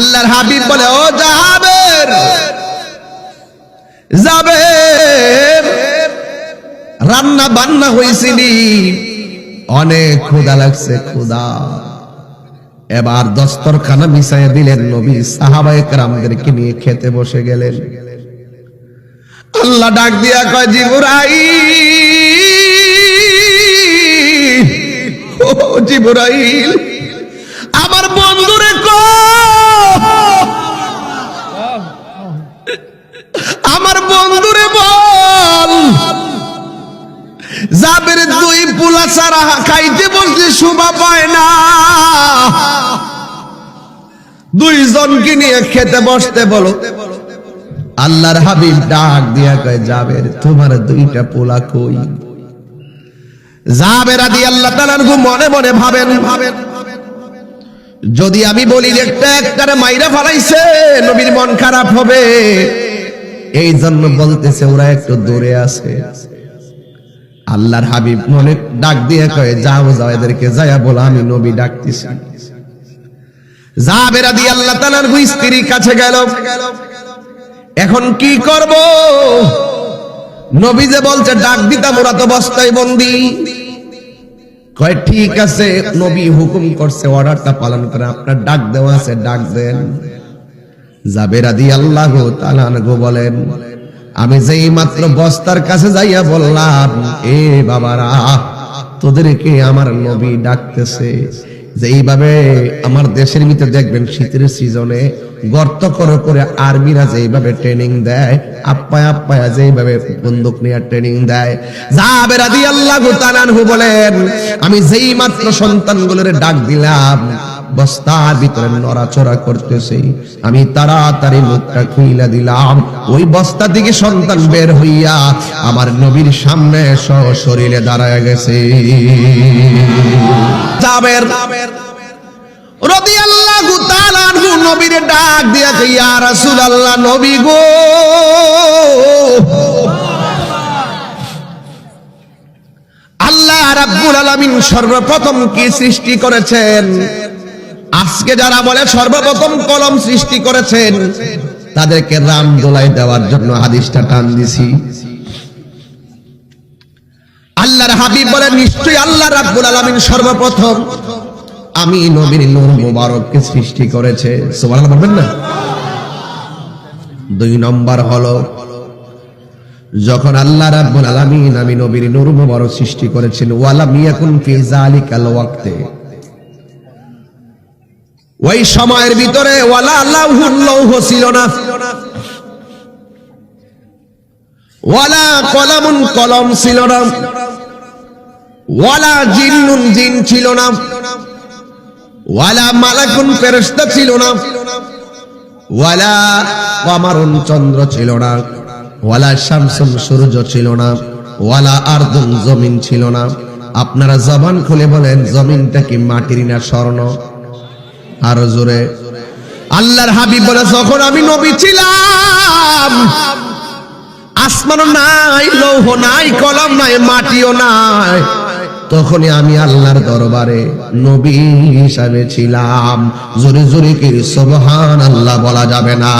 আল্লাহর হাবিব বলে, ও যাবের যাবের রান্না বান্না হয়েছিলি অনেক ক্ষুদা লাগছে ক্ষুদা এবার দস্তরখানা মিশাইয়া দিলেন নবী সাহাবায়ে কেরামদেরকে নিয়ে খেতে বসে গেলেন। আল্লাহ ডাক দিয়া কয় জিবুরাই ও জিবুরাইল সারা খাইতে বসলে শোভা পায় না। দুইজনকে নিয়ে খেতে বসতে বলো। আল্লাহর হাবিব ডাক দিয়া কয় তোমার দুইটা পোলা কই? আদি আল্লাহ তাআলার মনে মনে ভাবেন ভাবেন যদি আমি বলি একটা একটারে মাইরা ফালাইছে, নবীর মন খারাপ হবে। এই জন্য বলতেছে, ওরা একটু দূরে আছে। আল্লাহর হাবিব মনে ডাক দিয়ে কয়ে, যাও যাও, এদেরকে যায়া বলো, আমি নবী ডাকতেছি। জাবের আদি আল্লাহ তাআলার স্ত্রীর কাছে গেল। এখন কি করব? নবী যে বলছে, ডাক দিতাম, ওরা তো বস্তায় বন্দি। কয়, ঠিক আছে, নবী হুকুম করছে, অর্ডারটা পালন করে, আপনার ডাক দেওয়া আছে, ডাক দেন। জাবের আদি আল্লাহ তালানগো বলেন আমি যেই মাত্র বস্তার কাছে যাইয়া বললাম, এ বাবারা, তোদেরকে আমার নবী ডাকতেছে। যেইভাবে আমার দেশের ভিতরে দেখবেন শীতের সিজনে গর্ত করে করে আর্মিরা যেইভাবে ট্রেনিং দেয়, আপ্পায় আপ্পায়া যেইভাবে বন্দুক নিয়ে ট্রেনিং দেয়। জাবের আদি আল্লাহ বলেন, আমি যেই মাত্র সন্তানগুলোরে ডাক দিলাম বস্তার ভিতরে নড়াচড়া করতেছে। আমি তাড়াতাড়ি মুখটা খুইলা দিলাম। ওই বস্তা থেকে সন্তান বের হইয়া আমার নবীর সামনে শরীরে দাঁড়ায় গেছে। গো! আল্লাহ সর্বপ্রথম কি সৃষ্টি করেছেন? আজকে যারা বলে সর্বপ্রথম কলম সৃষ্টি করেছেন, তাদেরকে রাম দোলাই দেওয়ার জন্য হাদিসটা টান দিছি। আল্লাহর হাবিব বলে নিশ্চয়ই আল্লাহ রাব্বুল আলামিন সর্বপ্রথম আমি নবীর নূর মুবারককে সৃষ্টি করেছে। সুবহানাল্লাহ বলবেন না? দুই নম্বর হলো, যখন আল্লাহ রাব্বুল আলামিন আমি নবীর নূর মুবারক সৃষ্টি করেছেন, ওয়ালাম ইয়াকুন ফি যালিকাল ওয়াক্তে। ওই সময়ের ভিতরে ছিল না। ওয়ালা কলামুন কলম ছিল না। ওয়ালা জিন্নুন জিন ছিল না। ওয়ালা মালাকুন ছিল না। ওয়ালা কমারুন চন্দ্র ছিল না। ওয়ালা শামসুন সূর্য ছিল না। ওয়ালা আরদুন জমিন ছিল না। আপনারা জবান খুলে বলেন, জমিনটা কি মাটির না স্বর্ণ? আরও জোরে। আল্লাহর হাবিব বলে, যখন আমি নবী ছিলাম, আসমানও নাই লৌহ নাই, কলম নাই, মাটিও নাই, তখনই আমি আল্লাহর দরবারে নবী হিসাবে ছিলাম। জোরে জোরে কি? সুবহান আল্লাহ বলা যাবে না।